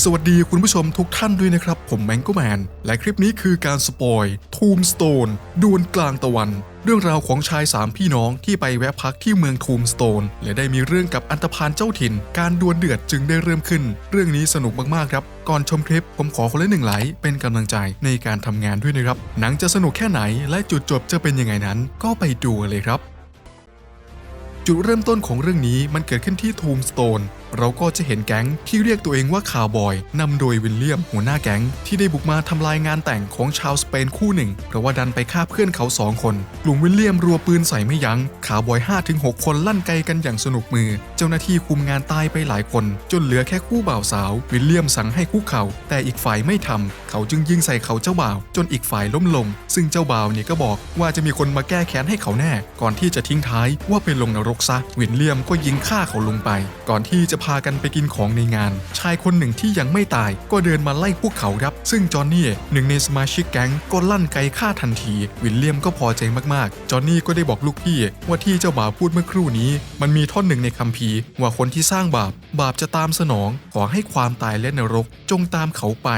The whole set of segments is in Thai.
สวัสดีคุณผู้ชมทุกท่านด้วยนะครับ ผมแมงโกแมน และคลิปนี้คือการสปอยทูมสโตนดวลกลางตะวัน เรื่องราวของชายสามพี่น้องที่ไปแวะพักที่เมืองทูมสโตนและได้มีเรื่องกับอันตพานเจ้าถิ่น การดวลเดือดจึงได้เริ่มขึ้น เรื่องนี้สนุกมากๆครับ ก่อนชมคลิปผมขอคนละหนึ่งไลค์เป็นกำลังใจในการทำงานด้วยนะครับ หนังจะสนุกแค่ไหนและจุดจบจะเป็นยังไงนั้น ก็ไปดูเลยครับจุดเริ่มต้นของเรื่องนี้มันเกิดขึ้นที่ทูมสโตน เราก็จะเห็นแก๊งที่เรียกตัวเองว่าคาวบอยนำโดยวิลเลียมหัวหน้าแก๊ง ที่ได้บุกมาทำลายงานแต่งของชาวสเปนคู่หนึ่งเพราะว่าดันไปฆ่าเพื่อนเขาสองคน กลุ่มวิลเลียมรัวปืนใส่ไม่ยัง้งคาวบอย 5-6 คนลั่นไกกันอย่างสนุกมือ เจ้าหน้าที่คุมงานตายไปหลายคน จนเหลือแค่คู่บ่าวสาว วิลเลียมสั่งให้คุกเข่าแต่อีกฝ่ายไม่ทำเขาจึงยิงใส่เขาเจ้าบ่าว จนอีกฝ่ายล้มลง ซึ่งเจ้าบ่าวเนี่ยก็บอกว่าจะมีคนมาแก้แค้นให้เขาแน่ ก่อนที่จะทิ้งท้ายว่าไปลงนรกซะวิลเลียมก็ยิงฆ่าเขาลงไป ก่อนที่จะพากันไปกินของในงาน ชายคนหนึ่งที่ยังไม่ตายก็เดินมาไล่พวกเขาครับ ซึ่งจอห์นนี่หนึ่งในสมาชิกแก๊งก็ลั่นไกฆ่าทันที วิลเลียมก็พอใจมากๆ จอห์นนี่ก็ได้บอกลูกพี่ว่าที่เจ้าบ่าวพูดเมื่อครู่นี้ มันมีท่อนหนึ่งในคัมภีร์ว่าคนที่สร้างบาป บาปจะตามสนองขอให้ความตายและนรกจงตามเขาไป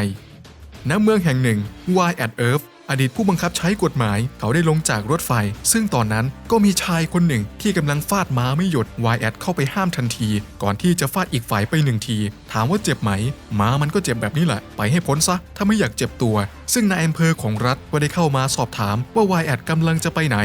ณเมืองแห่งหนึ่ง Y at Earth อดีตผู้บังคับใช้กฎหมายเขาได้ลงจากรถไฟ ซึ่งตอนนั้นก็มีชายคนหนึ่งที่กำลังฟาดม้าไม่หยุด Y at เข้าไปห้ามทันที ก่อนที่จะฟาดอีกฝ่ายไปหนึ่งที ถามว่าเจ็บไหม ม้ามันก็เจ็บแบบนี้แหละ ไปให้พ้นซะ ถ้าไม่อยากเจ็บตัว ซึ่งนายอำเภอของรัฐก็ได้เข้ามาสอบถามว่า Y at กำลังจะไปไหน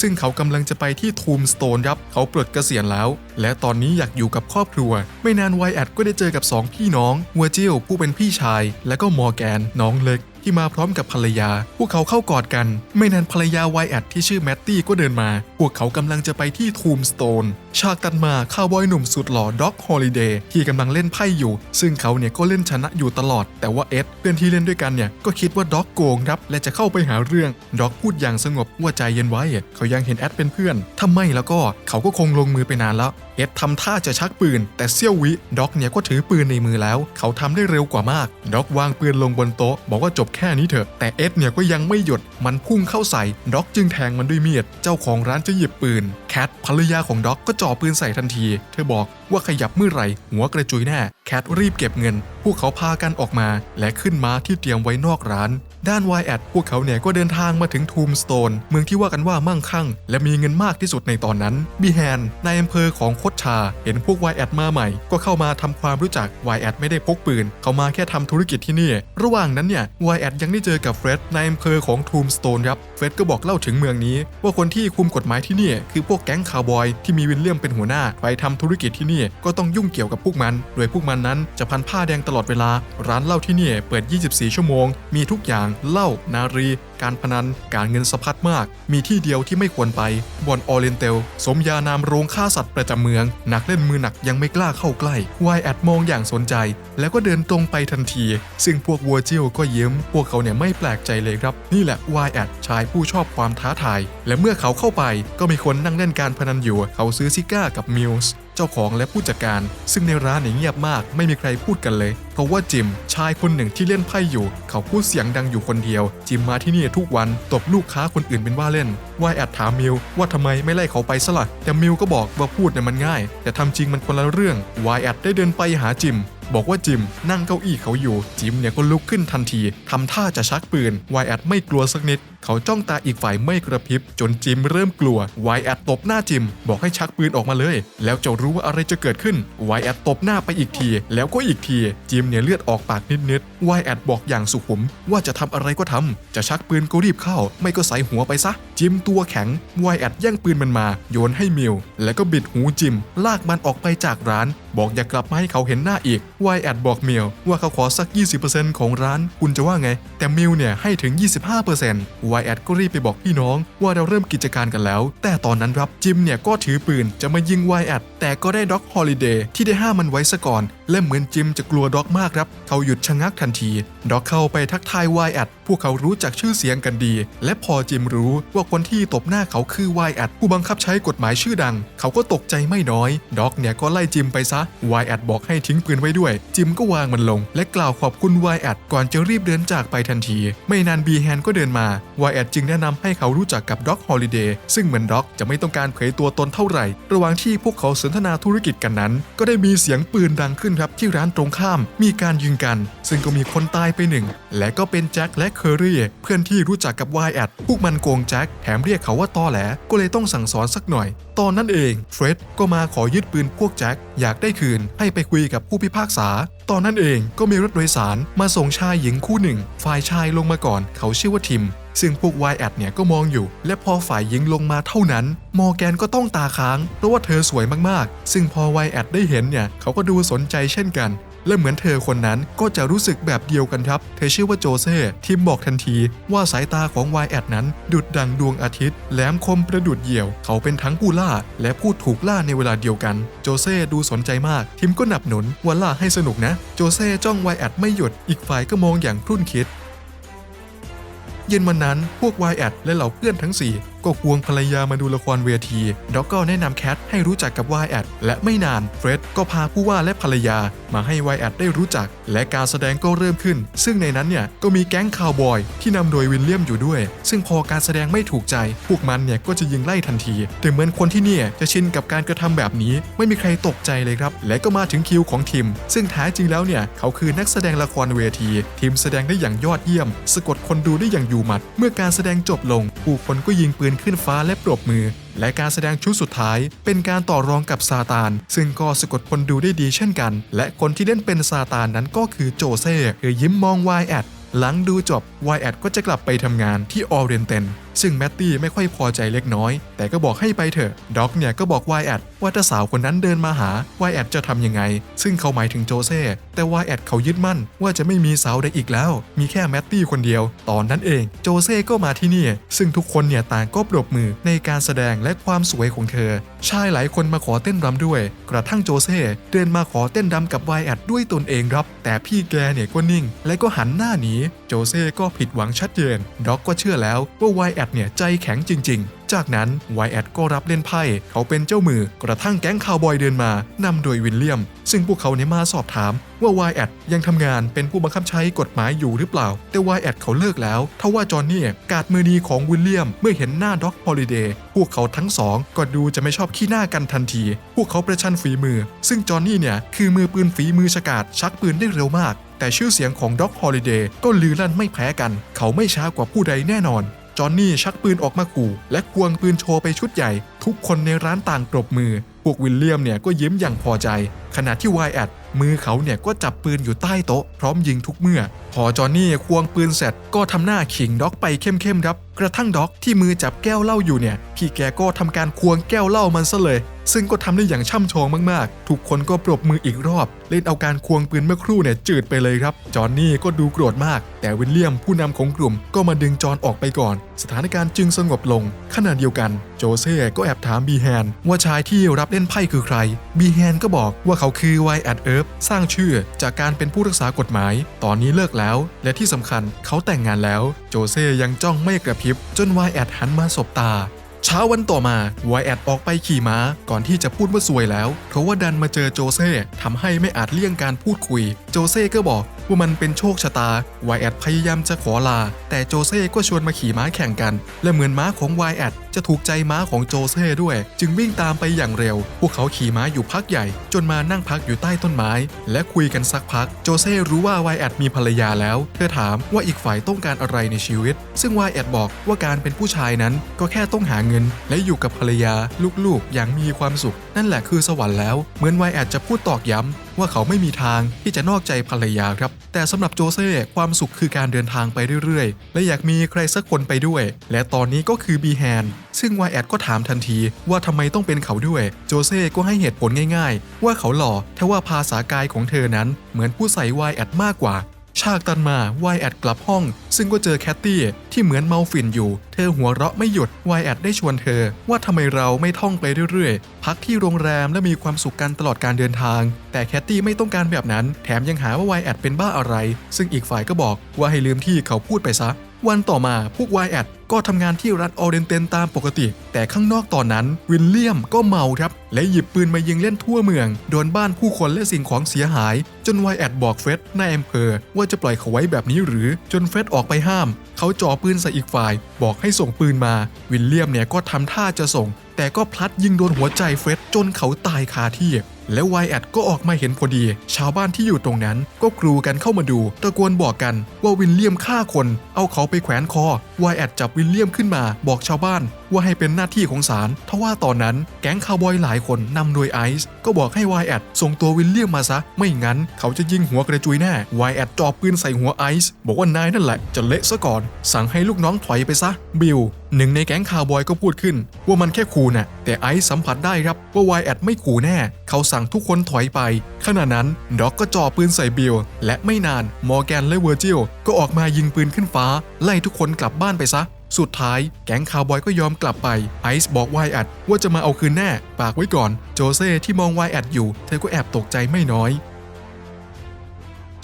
ซึ่งเขากำลังจะไปที่ทูมสโตนครับเขาปลดเกษียณแล้ว และตอนนี้อยากอยู่กับครอบครัว ไม่นานไวแอดก็ได้เจอกับ 2 พี่น้องวัวเจิลผู้เป็นพี่ชาย และก็มอร์แกนน้องเล็ก ที่มาพร้อมกับภรรยา พวกเขาเข้ากอดกัน ไม่นานภรรยาไวแอดที่ชื่อแมตตี้ก็เดินมา พวกเขากำลังจะไปที่ทูมสโตน ฉากตัดมาคาวบอยหนุ่มสุดหล่อด็อกฮอลิเดย์ที่กำลังเล่นไพ่อยู่ ซึ่งเขาเนี่ยก็เล่นชนะอยู่ตลอด แต่ว่าเอ็ดเพื่อนที่เล่นด้วยกันเนี่ยก็คิดว่าด็อกโกงครับและจะเข้าไปหาเรื่องด็อกพูดอย่างสงบว่าใจเย็นไว้ เขายังเห็นแอดเป็นเพื่อนถ้าไม่แล้วก็เขาก็คงลงมือไปนานแล้วเอ็ดทำท่าจะชักปืน แต่เซี่ยววิด็อกเนี่ยก็ถือปืนในมือแล้ว เขาทำได้เร็วกว่ามาก ด็อกวางปืนลงบนโต๊ะ บอกว่าจบแค่นี้เถอะแต่เอ็ดเนี่ยก็ยังไม่หยุดมันพุ่งเข้าใส่ด็อกจึงแทงมันด้วยมีดเจ้าของร้านจะหยิบปืนแคทภรรยาของด็อกก็จ่อปืนใส่ทันที เธอบอกว่าขยับเมื่อไหร่หัวกระจุยแน่ แคทรีบเก็บเงิน พวกเขาพากันออกมา และขึ้นม้าที่เตรียมไว้นอกร้าน ด้านวายแอดพวกเขาเนี่ยก็เดินทางมาถึงทูมสโตนเมืองที่ว่ากันว่ามั่งคั่ง และมีเงินมากที่สุดในตอนนั้นบีแฮนนายอำเภอของโคชชา เห็นพวกวายแอดมาใหม่ ก็เข้ามาทำความรู้จักวายแอดไม่ได้พกปืน เขามาแค่ทำธุรกิจที่นี่ ระหว่างนั้นเนี่ยวายแอดยังได้เจอกับเฟร็ดนายอำเภอของทูมสโตนครับเฟร็ดก็บอกเล่าถึงเมืองนี้ ว่าคนที่คุมกฎหมายที่นี่ คือพวกแก๊งคาวบอยที่มีวินเลียมเป็นหัวหน้า ไปทำธุรกิจที่นี่ก็ต้องยุ่งเกี่ยวกับพวกมัน โดยพวกมันนั้นจะพันผ้าแดงตลอดเวลา ร้านเหล้าที่นี่เปิด 24 ชั่วโมง มีทุกอย่างเหล้านารี การพนัน การเงินสะพัดมาก มีที่เดียวที่ไม่ควรไปบอนออเรนเตล สมญานามโรงฆ่าสัตว์ประจำเมือง นักเล่นมือหนักยังไม่กล้าเข้าใกล้วายแอดมองอย่างสนใจ แล้วก็เดินตรงไปทันที ซึ่งพวกวัวเจิลก็ยิ้ม พวกเขาเนี่ยไม่แปลกใจเลยครับ นี่แหละวายแอดชายผู้ชอบความท้าทาย และเมื่อเขาเข้าไปก็มีคนนั่งเล่นการพนันอยู่ เขาซื้อซิก้ากับมิลส์ เจ้าของและผู้จัดการ ซึ่งในร้านเนี่ยเงียบมากไม่มีใครพูดกันเลย เพราะว่าจิม ชายคนหนึ่งที่เล่นไพ่อยู่ เขาพูดเสียงดังอยู่คนเดียว จิมมาที่นี่ทุกวันตบลูกค้าคนอื่นเป็นว่าเล่นวายแอดถามมิวว่าทำไมไม่ไล่เขาไปสละแต่มิวก็บอกว่าพูดเนี่ยมันง่าย แต่ทำจริงมันคนละเรื่องวายแอดได้เดินไปหาจิมบอกว่าจิมนั่งเก้าอี้เขาอยู่ จิมเนี่ยก็ลุกขึ้นทันทีทำท่าจะชักปืนวายแอดไม่กลัวสักนิด เขาจ้องตาอีกฝ่ายไม่กระพริบ จนจิมเริ่มกลัวไวแอดตบหน้าจิม บอกให้ชักปืนออกมาเลย แล้วจะรู้ว่าอะไรจะเกิดขึ้นไวแอดตบหน้าไปอีกที แล้วก็อีกที จิมเนี่ยเลือดออกปากนิดๆวแอดบอกอย่างสุขุม ว่าจะทำอะไรก็ทำจะชักปืนก็รีบเข้า ไม่ก็ใส่หัวไปซะ จิมตัวแข็งไวแอดแย่งปืนมันมา โยนให้มิวแล้วก็บิดหูจิม ลากมันออกไปจากร้าน บอกอย่ากลับมาให้เขาเห็นหน้าอีกไวแอดบอกมิวว่าเขาขอสัก 20%ของร้าน คุณจะว่าไง แต่มิวเนี่ยให้ถึง 25%วายแอดก็รีบไปบอกพี่น้อง ว่าเราเริ่มกิจการกันแล้ว แต่ตอนนั้นครับจิมเนี่ยก็ถือปืนจะมายิงวายแอดแต่ก็ได้ด็อกฮอลิเดย์ที่ได้ห้ามมันไว้ซะก่อน และเหมือนจิมจะกลัวด็อกมากครับเขาหยุดชะงักทันทีด็อกเข้าไปทักทายวายแอดพวกเขารู้จักชื่อเสียงกันดี และพอจิมรู้ว่าคนที่ตบหน้าเขาคือวายแอดผู้บังคับใช้กฎหมายชื่อดัง เขาก็ตกใจไม่น้อยด็อกเนี่ยก็ไล่จิมไปซะวายแอดบอกให้ทิ้งปืนไว้ด้วย จิมก็วางมันลง และกล่าวขอบคุณวายแอดก่อนจะรีบเดินจากไปทันที ไม่นานบีแฮนก็เดินมาวายแอดจึงแนะนำให้เขารู้จักกับด็อกฮอลิเดย์ซึ่งเหมือนด็อกจะไม่ต้องการเผยตัวตนเท่าไหร่ ระหว่างที่พวกเขาสนทนาธุรกิจกันนั้น ก็ได้มีเสียงปืนดังขึ้นครับที่ร้านตรงข้าม มีการยิงกัน ซึ่งก็มีคนตายไปหนึ่ง และก็เป็นแจ็คและเคอรี่เพื่อนที่รู้จักกับวายแอดพวกมันโกงแจ็คแถมเรียกเขาว่าตอแหลก็เลยต้องสั่งสอนสักหน่อย ตอนนั้นเองเฟร็ดก็มาขอยึดปืนพวกแจ็คอยากได้คืนให้ไปคุยกับผู้พิพากษา ตอนนั้นเองก็มีรถโดยสารมาส่งชายหญิงคู่หนึ่ง ฝ่ายชายลงมาก่อน เขาชื่อว่าทิม ซึ่งพวกวายแอดเนี่ยก็มองอยู่ และพอฝ่ายหญิงลงมาเท่านั้น มอแกนก็ต้องตาค้าง เพราะว่าเธอสวยมากๆ ซึ่งพอวายแอดได้เห็นเนี่ยเขาก็ดูสนใจเช่นกัน และเหมือนเธอคนนั้นก็จะรู้สึกแบบเดียวกันครับ เธอชื่อว่าโจเซ่ทิมบอกทันทีว่าสายตาของวายแอดนั้น ดุดดังดวงอาทิตย์แหลมคมประดุดเหยี่ยว เขาเป็นทั้งผู้ล่า และผู้ถูกล่าในเวลาเดียวกัน โจเซ่ดูสนใจมาก ทิมก็หนับหนุนว่าล่าให้สนุกนะ โจเซ่จ้องวายแอดไม่หยุด อีกฝ่ายก็มองอย่างครุ่นคิดเย็นวันนั้นพวกวายแอดและเหล่าเพื่อนทั้ง4 ก็ควงภรรยามาดูละครเวทีด็อกก็แนะนำแคทให้รู้จักกับวายแอดและไม่นานเฟร็ดก็พาผู้ว่าและภรรยามาให้วายแอดได้รู้จัก และการแสดงก็เริ่มขึ้น ซึ่งในนั้นเนี่ยก็มีแก๊งคาวบอยที่นำโดยวิลเลียมอยู่ด้วย ซึ่งพอการแสดงไม่ถูกใจ พวกมันเนี่ยก็จะยิงไล่ทันที แต่เหมือนคนที่เนี่ยจะชินกับการกระทำแบบนี้ ไม่มีใครตกใจเลยครับ และก็มาถึงคิวของทีม ซึ่งแท้จริงแล้วเนี่ยเขาคือนักแสดงละครเวที ทีมแสดงได้อย่างยอดเยี่ยม สะกดคนดูได้อย่างอยู่หมัด เมื่อการแสดงจบลงผู้คนก็ยิงปืนขึ้นฟ้าและปรบมือ และการแสดงชุดสุดท้าย เป็นการต่อรองกับซาตาน ซึ่งก็สะกดคนดูได้ดีเช่นกัน และคนที่เล่นเป็นซาตานนั้นก็คือโจเซ่คือยิ้มมองวายแอดหลังดูจบวายแอดก็จะกลับไปทำงานที่ออเรนเตน ซึ่งแมตตี้ไม่ค่อยพอใจเล็กน้อย แต่ก็บอกให้ไปเถอะด็อกเนี่ยก็บอกวายแอดว่าถ้าสาวคนนั้นเดินมาหาวายแอดจะทำยังไง ซึ่งเขาหมายถึงโจเซ่แต่วายแอดเขายึดมั่นว่าจะไม่มีสาวใดอีกแล้ว มีแค่แมตตี้คนเดียว ตอนนั้นเองโจเซ่ก็มาที่นี่ ซึ่งทุกคนเนี่ยต่างก็ปรบมือในการแสดงและความสวยของเธอ ชายหลายคนมาขอเต้นรำด้วย กระทั่งโจเซ่เดินมาขอเต้นรำกับวายแอดด้วยตนเองครับ แต่พี่แกเนี่ยก็นิ่ง และก็หันหน้าหนีโจเซ่ก็ผิดหวังชัดเจนด็อกก็เชื่อแล้วว่าวายแอดเนี่ยใจแข็งจริง ๆ จากนั้นวายแอดก็รับเล่นไพ่เขาเป็นเจ้ามือกระทั่งแก๊งคาวบอยเดินมานำโดยวิลเลียม ซึ่งพวกเขาเนี่ยมาสอบถามว่าวายแอดยังทำงานเป็นผู้บังคับใช้กฎหมายอยู่หรือเปล่า แต่วายแอดเขาเลิกแล้วทว่าจอห์นนี่กาดมือดีของวิลเลียมเมื่อเห็นหน้าด็อกฮอลิเดย์พวกเขาทั้งสองก็ดูจะไม่ชอบขี้หน้ากันทันที พวกเขาประชันฝีมือ ซึ่งจอห์นนี่เนี่ยคือมือปืนฝีมือฉกาจชักปืนได้เร็วมากแต่ชื่อเสียงของด็อกฮอลิเดย์ก็ลือลั่นไม่แพ้กัน เขาไม่ช้ากว่าผู้ใดแน่นอน จอห์นนี่ชักปืนออกมาขู่ และควงปืนโชว์ไปชุดใหญ่ ทุกคนในร้านต่างปรบมือ พวกวิลเลียมเนี่ยก็ยิ้มอย่างพอใจ ขณะที่วายแอดมือเขาเนี่ยก็จับปืนอยู่ใต้โต๊ะ พร้อมยิงทุกเมื่อ พอจอห์นนี่ควงปืนเสร็จก็ทำหน้าขิงด็อกไปเข้มๆครับ กระทั่งด็อกที่มือจับแก้วเหล้าอยู่เนี่ย พี่แกก็ทำการควงแก้วเหล้ามันซะเลย ซึ่งก็ทำได้อย่างช่ำชองมากๆ ทุกคนก็ปรบมืออีกรอบ เล่นเอาการควงปืนเมื่อครู่เนี่ยจืดไปเลยครับ จอห์นนี่ก็ดูโกรธมาก แต่วิลเลียมผู้นำของกลุ่มก็มาดึงจอห์นออกไปก่อน สถานการณ์จึงสงบลง ขณะเดียวกัน โจเซ่ก็แอบถามบีแฮนว่าชายที่รับเล่นไพ่คือใคร บีแฮนก็บอกว่าเขาคือไวแอดเอิร์ฟสร้างชื่อจากการเป็นผู้รักษากฎหมาย ตอนนี้เลิกแล้ว และที่สำคัญเขาแต่งงานแล้ว โจเซ่ยังจ้องไม่กระพริบ จนไวแอดหันมาสบตา เช้าวันต่อมาไวแอดออกไปขี่ม้าก่อนที่จะพูดว่าสวยแล้ว เพราะว่าดันมาเจอโจเซ่ทำให้ไม่อาจเลี่ยงการพูดคุย โจเซ่ก็บอกว่ามันเป็นโชคชะตาไวแอดพยายามจะขอลา แต่โจเซ่ก็ชวนมาขี่ม้าแข่งกัน และเหมือนม้าของไวแอด จะถูกใจม้าของโจเซ่ด้วย จึงวิ่งตามไปอย่างเร็ว พวกเขาขี่ม้าอยู่พักใหญ่ จนมานั่งพักอยู่ใต้ต้นไม้ และคุยกันสักพัก โจเซ่รู้ว่าไวแอดมีภรรยาแล้ว เธอถามว่าอีกฝ่ายต้องการอะไรในชีวิต ซึ่งไวแอดบอกว่าการเป็นผู้ชายนั้นก็แค่ต้องหาเงิน และอยู่กับภรรยาลูกๆ อย่างมีความสุข นั่นแหละคือสวรรค์แล้วเหมือนไวแอดจะพูดตอกย้ำว่าเขาไม่มีทางที่จะนอกใจภรรยาครับ แต่สำหรับโจเซ่ความสุขคือการเดินทางไปเรื่อยๆ และอยากมีใครสักคนไปด้วย และตอนนี้ก็คือบีแฮน ซึ่งไวแอดก็ถามทันทีว่าทำไมต้องเป็นเขาด้วย โจเซ่ก็ให้เหตุผลง่ายๆ ว่าเขาหล่อแต่ว่าภาษากายของเธอนั้นเหมือนผู้ใส่ไวแอดมากกว่า ฉากตันมาวายแอดกลับห้อง ซึ่งก็เจอแคตตี้ที่เหมือนเมาฝิ่นอยู่ เธอหัวเราะไม่หยุดวายแอดได้ชวนเธอ ว่าทำไมเราไม่ท่องไปเรื่อยๆ พักที่โรงแรมและมีความสุขกันตลอดการเดินทาง แต่แคตตี้ไม่ต้องการแบบนั้น แถมยังหาว่าวายแอดเป็นบ้าอะไร ซึ่งอีกฝ่ายก็บอกว่าให้ลืมที่เขาพูดไปซะ วันต่อมาพวกวายแอดก็ทำงานที่รัฐออเรนเตนตามปกติ แต่ข้างนอกตอนนั้นวิลเลียมก็เมาครับ และหยิบปืนมายิงเล่นทั่วเมือง โดนบ้านผู้คนและสิ่งของเสียหาย จนวายแอดบอกเฟร็ดนายอำเภอ ว่าจะปล่อยเขาไว้แบบนี้หรือจนเฟร็ดออกไปห้าม เขาจ่อปืนใส่อีกฝ่าย บอกให้ส่งปืนมา วิลเลียมเนี่ยก็ทำท่าจะส่ง แต่ก็พลัดยิงโดนหัวใจเฟร็ดจนเขาตายคาที่ แล้วายแอดก็ออกมาเห็นพอดี ชาวบ้านที่อยู่ตรงนั้นก็กรูกันเข้ามาดู ตะโกนบอกกันว่าวินเลียมฆ่าคน เอาเขาไปแขวนคอวายแอดจับวินเลียมขึ้นมาบอกชาวบ้านว่าให้เป็นหน้าที่ของศาลทว่าตอนนั้นแก๊งคาวบอยหลายคนนำโดยไอซ์ก็บอกให้วายแอดส่งตัววิลเลียมมาซะ ไม่งั้นเขาจะยิงหัวกระจุยแน่วายแอดจ่อปืนใส่หัวไอซ์บอกว่านายนั่นแหละจะเละซะก่อน สั่งให้ลูกน้องถอยไปซะ บิลหนึ่งในแก๊งคาวบอยก็พูดขึ้น ว่ามันแค่ขู่น่ะแต่ไอซ์สัมผัสได้ครับว่าวายแอดไม่ขู่แน่ เขาสั่งทุกคนถอยไปขณะนั้นด็อกก็จ่อปืนใส่บิลและไม่นานมอร์แกนและเวอร์จิลก็ออกมายิงปืนขึ้นฟ้า ไล่ทุกคนกลับบ้านไปซะ สุดท้ายแก๊งคาวบอยก็ยอมกลับไป ไอซ์บอกวายแอดว่าจะมาเอาคืนแน่ ปากไว้ก่อน โจเซ่ที่มองวายแอดอยู่ เธอก็แอบตกใจไม่น้อย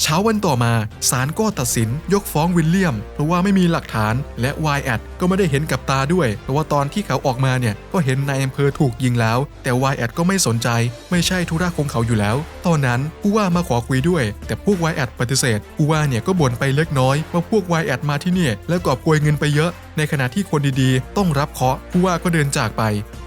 เช้าวันต่อมาศาลก็ตัดสินยกฟ้องวิลเลียม เพราะว่าไม่มีหลักฐานและวายแอดก็ไม่ได้เห็นกับตาด้วย เพราะว่าตอนที่เขาออกมาเนี่ยก็เห็นนายอำเภอถูกยิงแล้ว แต่วายแอดก็ไม่สนใจ ไม่ใช่ธุระของเขาอยู่แล้ว ตอนนั้นผู้ว่ามาขอคุยด้วย แต่พวกวายแอดปฏิเสธผู้ว่าเนี่ยก็บ่นไปเล็กน้อยว่าพวกวายแอดมาที่นี่แล้วกอบโกยเงินไปเยอะ ในขณะที่คนดีๆ ต้องรับเคาะผู้ว่าก็เดินจากไป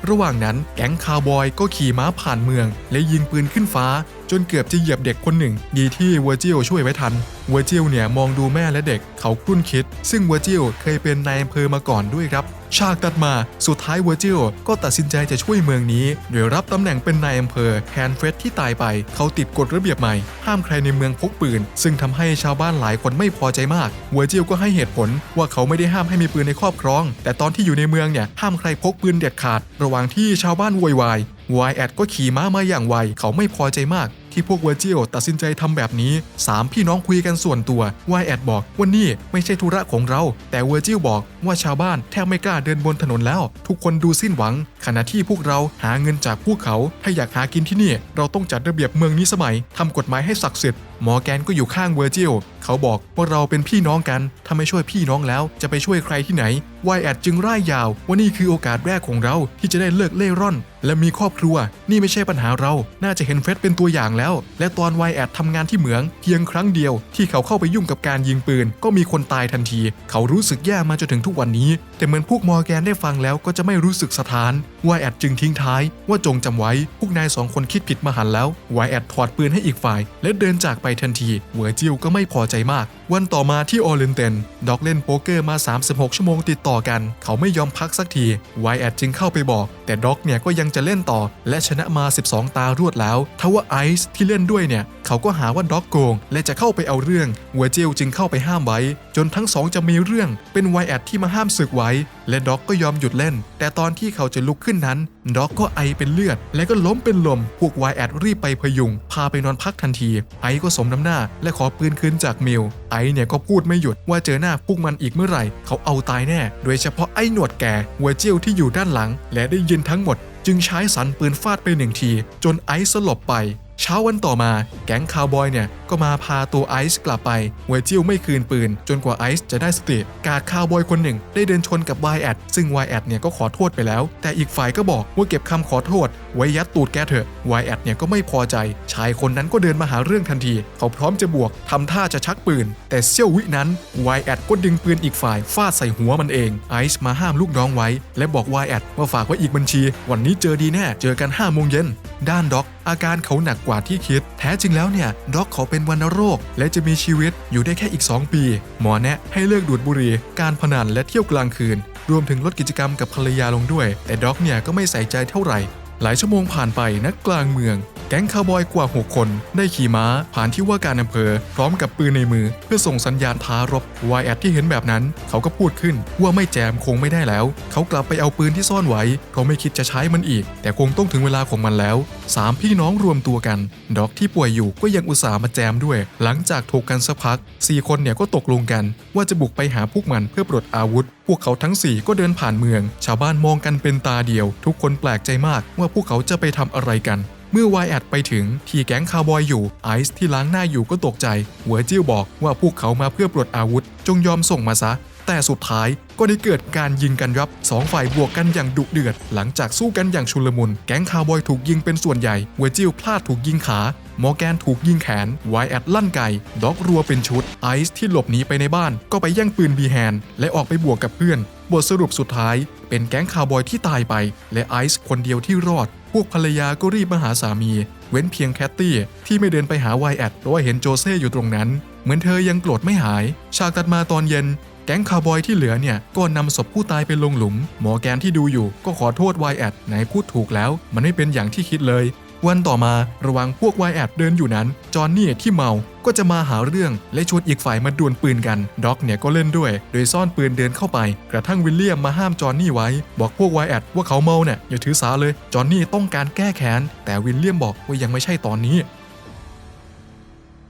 ระหว่างนั้นแก๊งคาวบอยก็ขี่ม้าผ่านเมือง และยิงปืนขึ้นฟ้า จนเกือบจะเหยียบเด็กคนหนึ่ง ดีที่เวอร์จิลช่วยไว้ทัน เวอร์จิลเนี่ยมองดูแม่และเด็กเขาครุ่นคิด ซึ่งเวอร์จิลเคยเป็นนายอำเภอมาก่อนด้วยครับ ฉากตัดมาสุดท้ายเวอร์จิลก็ตัดสินใจจะช่วยเมืองนี้โดยรับตำแหน่งเป็นนายอำเภอแทนเฟรดที่ตายไป เขาติดกฎระเบียบใหม่ ห้ามใครในเมืองพกปืน ซึ่งทำให้ชาวบ้านหลายคนไม่พอใจมากเวอร์จิลก็ให้เหตุผลว่าเขาไม่ได้ห้ามให้มีปืนในครอบครอง แต่ตอนที่อยู่ในเมืองเนี่ยห้ามใครพกปืนเด็ดขาด ระหว่างที่ชาวบ้านโวยวายวายแอดก็ขี่ม้ามาอย่างไวเขาไม่พอใจมาก ที่พวกเวอร์จิลตัดสินใจทำแบบนี้ 3 พี่น้องคุยกันส่วนตัววายแอดบอกว่านี่ไม่ใช่ธุระของเรา แต่เวอร์จิลบอกว่าชาวบ้านแทบไม่กล้าเดินบนถนนแล้ว ทุกคนดูสิ้นหวัง ขณะที่พวกเราหาเงินจากพวกเขา ถ้าอยากหากินที่นี่ เราต้องจัดระเบียบเมืองนี้สมัยทำกฎหมายให้ศักดิ์สิทธิ์ มอร์แกนก็อยู่ข้างเวอร์จิลเขาบอกว่าเราเป็นพี่น้องกันถ้าไม่ช่วยพี่น้องแล้วจะไปช่วยใครที่ไหนวายแอดจึงร่ายยาวว่านี่คือโอกาสแรกของเราที่จะได้เลิกเล่ร่อน และมีครอบครัว นี่ไม่ใช่ปัญหาเรา น่าจะเห็นเฟร็ดเป็นตัวอย่างแล้ว และตอนวายแอดทำงานที่เหมืองเพียงครั้งเดียว ที่เขาเข้าไปยุ่งกับการยิงปืน ก็มีคนตายทันที เขารู้สึกแย่มาจนถึงทุกวันนี้ แต่เหมือนพวกมอร์แกนได้ฟังแล้วก็จะไม่รู้สึกสะท้าน วายแอดจึงทิ้งท้ายว่าจงจำไว้ พวกนายสองคนคิดผิดมาหันแล้ววายแอดถอดปืนให้อีกฝ่าย และเดินจากไปทันทีเวอร์จิลก็ไม่พอใจมาก วันต่อมาที่ออร์เลนเตนด็อกเล่นโป๊กเกอร์มา 36 ชั่วโมงติดต่อกัน เขาไม่ยอมพักสักทีวายแอดจึงเข้าไปบอก แต่ด็อกเนี่ยก็ยังจะเล่นต่อ และชนะมา 12 ตารวดแล้วทว่าไอซ์ที่เล่นด้วยเนี่ย เขาก็หาว่าด็อกโกง และจะเข้าไปเอาเรื่องเวอร์จิลจึงเข้าไปห้ามไว้ จนทั้งสองจะมีเรื่องเป็นวายแอดที่มาห้ามศึกไว้ และด็อกก็ยอมหยุดเล่น แต่ตอนที่เขาจะลุกขึ้นนั้นด็อกก็ไอเป็นเลือด และก็ล้มเป็นลม พวกวายแอดรีบไปพยุง พาไปนอนพักทันที ไอก็สมน้ำหน้า และขอปืนคืนจากมิลไอเนี่ยก็พูดไม่หยุดว่าเจอหน้าพวกมันอีกเมื่อไหร่ เขาเอาตายแน่ โดยเฉพาะไอหนวดแก่เวอร์จิลที่อยู่ด้านหลัง และได้ยินทั้งหมด จึงใช้สันปืนฟาดไปหนึ่งที จนไอสลบไป เช้าวันต่อมา แก๊งคาวบอยเนี่ยก็มาพาตัวไอซ์กลับไปเวอร์จิลไม่คืนปืน จนกว่าไอซ์จะได้สติการดคาวบอยคนหนึ่ง ได้เดินชนกับวายแอดซึ่งวายแอดเนี่ยก็ขอโทษไปแล้ว แต่อีกฝ่ายก็บอกว่าเก็บคำขอโทษ ไว้ยัดตูดแกเถอะวายแอดเนี่ยก็ไม่พอใจ ชายคนนั้นก็เดินมาหาเรื่องทันที เขาพร้อมจะบวกทำท่าจะชักปืน แต่เสี้ยววินั้นวายแอดก็ดึงปืนอีกฝ่ายฟาดใส่หัวมันเองไอซ์มาห้ามลูกน้องไว้ และบอกวายแอดว่าฝากไว้อีกบัญชี วันนี้เจอดีแน่เจอกัน5โมงเย็นด้านด็อก อาการเขาหนักกว่าที่คิด แท้จริงแล้วเนี่ยด็อกเขาเป็น็นวัณโรค และจะมีชีวิตอยู่ได้แค่อีก 2 ปี หมอแนะให้เลิกดูดบุหรี่ การพนันและเที่ยวกลางคืน รวมถึงลดกิจกรรมกับภรรยาลงด้วย แต่ด็อกเนี่ยก็ไม่ใส่ใจเท่าไหร่ หลายชั่วโมงผ่านไปนักกลางเมือง แก๊งคาวบอยกว่า 6 คน ได้ขี่ม้าผ่านที่ว่าการอำเภอ พร้อมกับปืนในมือ เพื่อส่งสัญญาณท้ารบวายแอดที่เห็นแบบนั้น เขาก็พูดขึ้นว่าไม่แจมคงไม่ได้แล้ว เขากลับไปเอาปืนที่ซ่อนไว้เขาไม่คิดจะใช้มันอีก แต่คงต้องถึงเวลาของมันแล้วสามพี่น้องรวมตัวกันด็อกที่ป่วยอยู่ก็ยังอุตส่าห์มาแจมด้วย หลังจากถกกันสักพักสี่คนเนี่ยก็ตกลงกัน ว่าจะบุกไปหาพวกมันเพื่อปลดอาวุธพวกเขาทั้ง 4 ก็เดินผ่านเมือง ชาวบ้านมองกันเป็นตาเดียว ทุกคนแปลกใจมากว่าพวกเขาจะไปทำอะไรกัน เมื่อวายแอดไปถึงที่แก๊งคาวบอยอยู่ไอซ์ที่ล้างหน้าอยู่ก็ตกใจเวอร์จิลบอกว่าพวกเขามาเพื่อปลดอาวุธ จงยอมส่งมาซะ แต่สุดท้ายก็ได้เกิดการยิงกันยับสองฝ่ายบวกกันอย่างดุเดือด หลังจากสู้กันอย่างชุลมุน แก๊งคาวบอยถูกยิงเป็นส่วนใหญ่เวอร์จิลพลาดถูกยิงขามอร์แกนถูกยิงแขน ไวแอดลั่นไก่ ด็อกรัวเป็นชุด ไอซ์ที่หลบหนีไปในบ้าน ก็ไปแย่งปืนบีแฮน และออกไปบวกกับเพื่อน บทสรุปสุดท้าย เป็นแก๊งคาวบอยที่ตายไป และไอซ์คนเดียวที่รอด พวกภรรยาก็รีบมาหาสามี เว้นเพียงแคตตี้ ที่ไม่เดินไปหาไวแอดเพราะว่าเห็นโจเซ่อยู่ตรงนั้น เหมือนเธอยังโกรธไม่หาย ฉากตัดมาตอนเย็น แก๊งคาวบอยที่เหลือเนี่ยก็นำศพผู้ตายไปลงหลุม หมอแกนที่ดูอยู่ก็ขอโทษไวแอดไหนพูดถูกแล้ว มันไม่เป็นอย่างที่คิดเลย วันต่อมาระหวังพวกไวแอดเดินอยู่นั้น จอห์นนี่ที่เมาก็จะมาหาเรื่องและชวนอีกฝ่ายมาดวลปืนกัน ด็อกเนี่ยก็เล่นด้วย โดยซ่อนปืนเดินเข้าไป กระทั่งวิลเลียมมาห้ามจอห์นนี่ไว้ บอกพวกไวแอดว่าเขาเมาเนี่ยอย่าถือสาเลย จอห์นนี่ต้องการแก้แค้น แต่วิลเลียมบอกว่ายังไม่ใช่ตอนนี้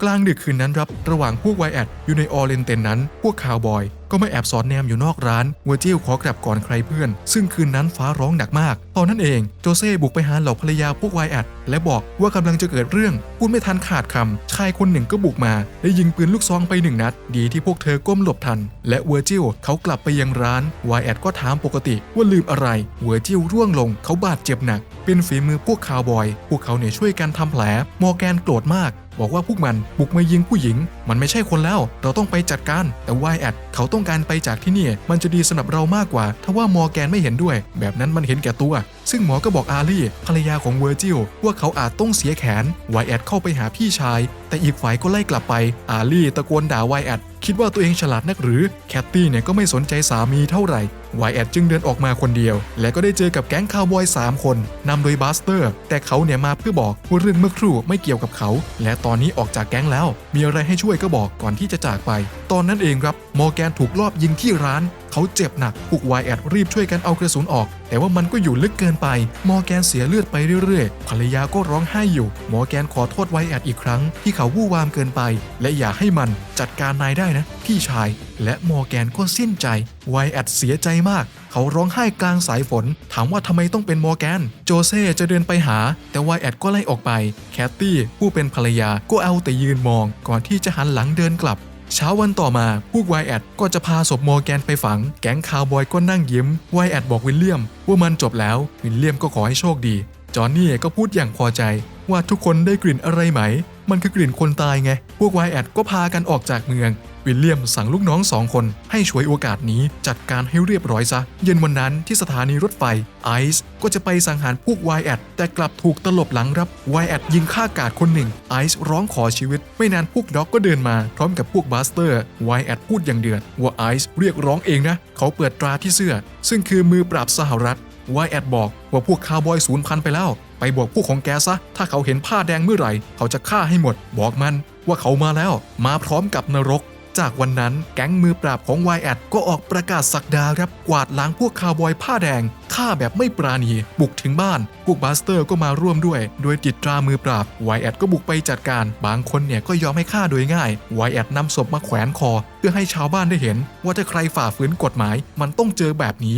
กลางดึกคืนนั้นครับ ระหว่างพวกไวแอดอยู่ในออเรนเตนนั้น พวกคาวบอยก็ไม่แอบสอนแนมอยู่นอกร้านเวอร์จิลขอกลับก่อนใครเพื่อน ซึ่งคืนนั้นฟ้าร้องหนักมาก ตอนนั้นเองโจเซ่บุกไปหาเหล่าภรรยาพวกไวแอดและบอกว่ากำลังจะเกิดเรื่องพูดไม่ทันขาดคำชายคนหนึ่งก็บุกมา และยิงปืนลูกซองไปหนึ่งนัด ดีที่พวกเธอก้มหลบทัน และเวอร์จิลเขากลับไปยังร้านไวแอดก็ถามปกติว่าลืมอะไรเวอร์จิลร่วงลงเขาบาดเจ็บหนัก เป็นฝีมือพวกคาวบอย พวกเขาเนี่ยช่วยกันทำแผล มอร์แกนโกรธมาก บอกว่าพวกมันบุกมายิงผู้หญิง มันไม่ใช่คนแล้ว เราต้องไปจัดการแต่วายแอดเขาต้อง้องการไปจากที่นี่ มันจะดีสำหรับเรามากกว่าถ้าว่ามอร์แกนไม่เห็นด้วย แบบนั้นมันเห็นแก่ตัว ซึ่งหมอก็บอกอารี่ภรรยาของเวอร์จิลว่าเขาอาจต้องเสียแขนไวยแอดเข้าไปหาพี่ชาย แต่อีกฝ่ายก็ไล่กลับไป อารี่ตะโกนด่าไวยแอดคิดว่าตัวเองฉลาดนักหรือแคตตี้เนี่ยก็ไม่สนใจสามีเท่าไหร่ วายแอดจึงเดินออกมาคนเดียว และก็ได้เจอกับแก๊งคาวบอย 3 คนนำโดยบัสเตอร์ แต่เขาเนี่ยมาเพื่อบอกว่าเรื่องเมื่อครู่ไม่เกี่ยวกับเขา และตอนนี้ออกจากแก๊งแล้ว มีอะไรให้ช่วยก็บอกก่อนที่จะจากไป ตอนนั้นเองครับมอร์แกนถูกลอบยิงที่ร้าน เขาเจ็บหนักพวกวายแอดรีบช่วยกันเอากระสุนออก แต่ว่ามันก็อยู่ลึกเกินไป มอร์แกนเสียเลือดไปเรื่อยๆ ภรรยาก็ร้องไห้อยู่ มอร์แกนขอโทษวายแอดอีกครั้ง ที่เขาวู่วามเกินไป และอย่าให้มันจัดการนายได้นะพี่ชาย และมอร์แกนก็สิ้นใจวายแอดเสียใจมาก เขาร้องไห้กลางสายฝน ถามว่าทำไมต้องเป็นมอร์แกน โจเซ่จะเดินไปหา แต่วายแอดก็ไล่ออกไป แคตตี้ผู้เป็นภรรยาก็เอาแต่ยืนมอง ก่อนที่จะหันหลังเดินกลับเช้าวันต่อมาพวกไวแอดก็จะพาศพมอร์แกนไปฝัง แก๊งคาวบอยก็นั่งยิ้มไวแอดบอกวิลเลียม ว่ามันจบแล้ว วิลเลียมก็ขอให้โชคดี จอห์นนี่ก็พูดอย่างพอใจ ว่าทุกคนได้กลิ่นอะไรไหม มันคือกลิ่นคนตายไง พวกไวแอดก็พากันออกจากเมือง วิลเลียมสั่งลูกน้องสองคน ให้ช่วยโอกาสนี้จัดการให้เรียบร้อยซะ เย็นวันนั้นที่สถานีรถไฟไอซ์ก็จะไปสังหารพวกไวแอดแต่กลับถูกตลบหลังรับไวแอดยิงฆ่ากาดคนหนึ่งไอซ์ร้องขอชีวิต ไม่นานพวกด็อกก็เดินมาพร้อมกับพวกบัสเตอร์ไวแอดพูดอย่างเดือดว่าไอซ์เรียกร้องเองนะ เขาเปิดตราที่เสื้อ ซึ่งคือมือปราบสหรัฐ ไวแอดบอกว่าพวกคาวบอยสูญพันธ์ไปแล้ว ไปบอกพวกของแกซะ ถ้าเขาเห็นผ้าแดงเมื่อไหร่ เขาจะฆ่าให้หมด บอกมันว่าเขามาแล้ว มาพร้อมกับนรก จากวันนั้นแก๊งมือปราบของไวแอดก็ออกประกาศสักดาครับกวาดล้างพวกคาวบอยผ้าแดงฆ่าแบบไม่ปราณี บุกถึงบ้าน พวกบัสเตอร์ก็มาร่วมด้วย โดยติตรามือปราบไวแอดก็บุกไปจัดการ บางคนเนี่ยก็ยอมให้ฆ่าโดยง่ายไวแอดนำศพมาแขวนคอ เพื่อให้ชาวบ้านได้เห็น ว่าถ้าใครฝ่าฝืนกฎหมาย มันต้องเจอแบบนี้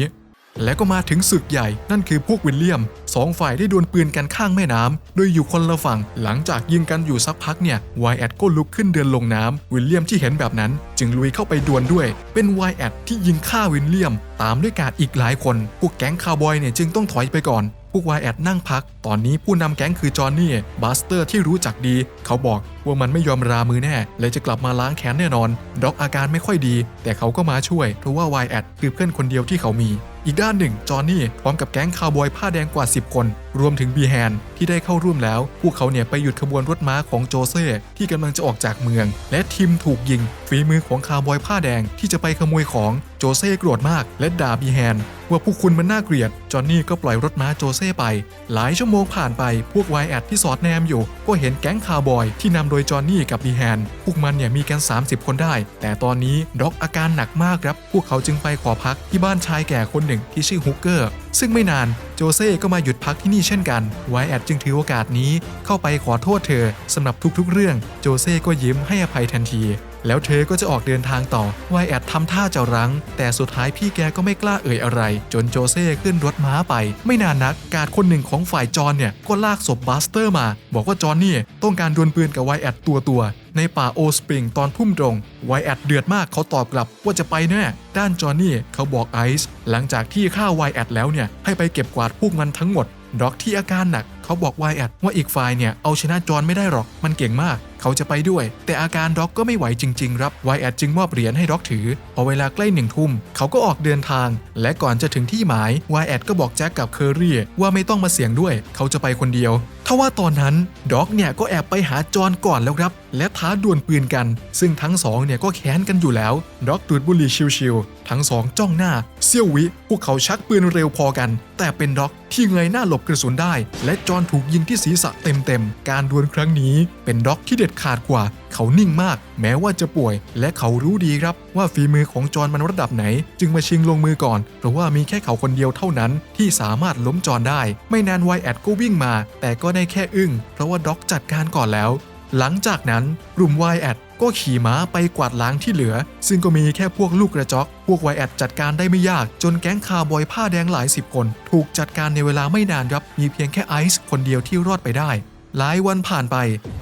แล้วก็มาถึงศึกใหญ่ นั่นคือพวกวิลเลียมสองฝ่ายได้ดวลปืนกันข้างแม่น้ำโดยอยู่คนละฝั่ง หลังจากยิงกันอยู่สักพักเนี่ยไวแอดก็ลุกขึ้นเดินลงน้ำวิลเลียมที่เห็นแบบนั้น จึงลุยเข้าไปดวลด้วย เป็นไวแอดที่ยิงฆ่าวิลเลียม ตามด้วยการอีกหลายคน พวกแก๊งคาวบอยเนี่ยจึงต้องถอยไปก่อนพวกไวแอดนั่งพัก ตอนนี้ผู้นำแก๊งคือจอห์นนี่บัสเตอร์ที่รู้จักดี เขาบอกว่ามันไม่ยอมรามือแน่ และจะกลับมาล้างแค้นแน่นอน ด็อกอาการไม่ค่อยดี แต่เขาก็มาช่วย เพราะว่าไวแอดคือเพื่อนคนเดียวที่เขามี อีกด้านหนึ่งจอห์นนี่พร้อมกับแก๊งคาวบอยผ้าแดงกว่า 10 คน รวมถึงบีแฮนที่ได้เข้าร่วมแล้ว พวกเขาเนี่ยไปหยุดขบวนรถม้าของโจเซ่ที่กำลังจะออกจากเมือง และทีมถูกยิง ฝีมือของคาวบอยผ้าแดงที่จะไปขโมยของโจเซ่โกรธมาก และด่าบีแฮนว่าพวกคุณมันน่าเกลียด จอห์นนี่ก็ปล่อยรถม้าโจเซ่ไป หลายชั่วโมงผ่านไป พวกไวแอดที่สอดแนมอยู่ ก็เห็นแก๊งคาวบอยที่นำโดยจอห์นนี่กับบีแฮนพวกมันเนี่ยมีกัน 30 คนได้ แต่ตอนนี้ด็อกอาการหนักมากครับ พวกเขาจึงไปขอพักที่บ้านชายแก่คนหนึ่งที่ชื่อฮุกเกอร์ ซึ่งไม่นาน โจเซ่ก็มาหยุดพักที่นี่เช่นกัน ไวแอดจึงถือโอกาสนี้เข้าไปขอโทษเธอสำหรับทุกๆเรื่อง โจเซ่ก็ยิ้มให้อภัยทันทีแล้วเธอก็จะออกเดินทางต่อไวแอดทำท่าจะรั้ง แต่สุดท้ายพี่แกก็ไม่กล้าเอ่ยอะไร จนโจเซ่ขึ้นรถม้าไป ไม่นานนัก การดคนหนึ่งของฝ่ายจอนเนี่ยก็ลากศพบัสเตอร์มา บอกว่าจอนนี่ต้องการดวลปืนกับไวแอดตัวตัวในป่าโอสปริงตอนทุ่มตรงไวแอดเดือดมากเขาตอบกลับว่าจะไปแน่ ด้านจอห์นนี่เขาบอกไอซ์หลังจากที่ฆ่าไวแอดแล้วเนี่ยให้ไปเก็บกวาดพวกมันทั้งหมดด็อกที่อาการหนัก เขาบอกไวแอดว่าอีกฝ่ายเนี่ยเอาชนะจอห์นไม่ได้หรอก มันเก่งมาก เขาจะไปด้วย แต่อาการด็อกก็ไม่ไหวจริงๆครับไวแอดจึงมอบเหรียญให้ด็อกถือ พอเวลาใกล้หนึ่งทุ่ม เขาก็ออกเดินทาง และก่อนจะถึงที่หมายไวแอดก็บอกแจ็คกับเคอรี่ว่าไม่ต้องมาเสี่ยงด้วย เขาจะไปคนเดียวทว่าตอนนั้นด็อกเนี่ยก็แอบไปหาจอห์นก่อนแล้วครับ และท้าดวลปืนกัน ซึ่งทั้งสองเนี่ยก็แค้นกันอยู่แล้วด็อกดูดบุหรี่ชิวๆทั้งสองจ้องหน้าเซี่ยววิพวกเขาชักปืนเร็วพอกัน แต่เป็นด็อกที่เงยหน้าหลบกระสุนได้ และจอห์นถูกยิงที่ศีรษะเต็มๆ การดวลครั้งนี้เป็นด็อกที่เด็ดขาดกว่า เขานิ่งมาก แม้ว่าจะป่วย และเขารู้ดีครับว่าฝีมือของจอห์นมันระดับไหน จึงมาชิงลงมือก่อน เพราะว่ามีแค่เขาคนเดียวเท่านั้น ที่สามารถล้มจอห์นได้ ไม่นานไวแอดก็วิ่งมา แต่ก็ได้แค่อึ้ง เพราะว่าด็อกจัดการก่อนแล้ว หลังจากนั้นกลุ่ม y แอดก็ขี่ม้าไปกวาดล้างที่เหลือ ซึ่งก็มีแค่พวกลูกกระจอก พวก y แอดจัดการได้ไม่ยาก จนแก๊งคาร์บอยผ้าแดงหลายสิบคน ถูกจัดการในเวลาไม่นานครับ มีเพียงแค่ไอซ์คนเดียวที่รอดไปได้ หลายวันผ่านไป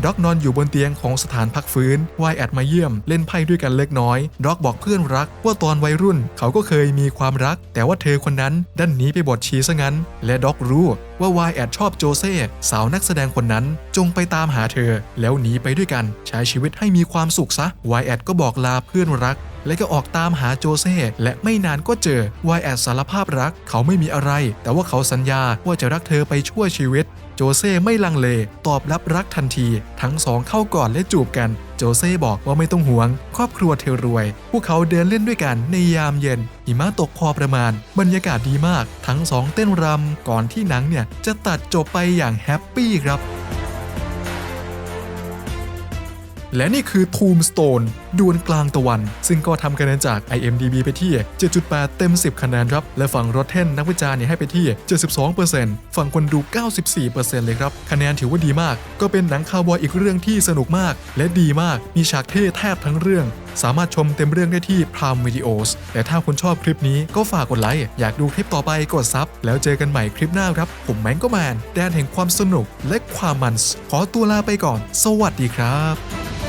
ด็อกนอนอยู่บนเตียงของสถานพักฟื้นไวแอดมาเยี่ยม เล่นไพ่ด้วยกันเล็กน้อยด็อกบอกเพื่อนรักว่าตอนวัยรุ่น เขาก็เคยมีความรัก แต่ว่าเธอคนนั้นดันหนีไปบทชีซะงั้น และด็อกรู้ว่าไวแอดชอบโจเซ่สาวนักแสดงคนนั้นจงไปตามหาเธอ แล้วหนีไปด้วยกัน ใช้ชีวิตให้มีความสุขซะไวแอดก็บอกลาเพื่อนรัก และก็ออกตามหาโจเซ่และไม่นานก็เจอวายแอดสารภาพรักเขาไม่มีอะไร แต่ว่าเขาสัญญาว่าจะรักเธอไปชั่วชีวิต โจเซ่ไม่ลังเล ตอบรับรักทันที ทั้งสองเข้ากอดและจูบกัน โจเซ่บอกว่าไม่ต้องห่วง ครอบครัวเธอรวย พวกเขาเดินเล่นด้วยกันในยามเย็นหิมะตกพอประมาณ บรรยากาศดีมาก ทั้งสองเต้นรำก่อนที่หนังเนี่ยจะตัดจบไปอย่างแฮปปี้ครับและนี่คือ Tombstone ดวลกลางตะวัน ซึ่งก็ทำคะแนนจาก IMDb ไปที่ 7.8 เต็ม 10 คะแนนครับ และฝั่ง Rotten นักวิจารณ์เนี่ยให้ไปที่ 72%ฝั่งคนดู 94%เลยครับ คะแนนถือว่าดีมาก ก็เป็นหนังคาวบอยอีกเรื่องที่สนุกมาก และดีมาก มีฉากเท่แทบทั้งเรื่อง สามารถชมเต็มเรื่องได้ที่ Prime Videos แต่ถ้าคุณชอบคลิปนี้ก็ฝากกดไลค์ อยากดูคลิปต่อไปกดซับ แล้วเจอกันใหม่คลิปหน้าครับ ผมแมงก็แมน แดนแห่งความสนุกและความมัน ขอตัวลาไปก่อน สวัสดีครับ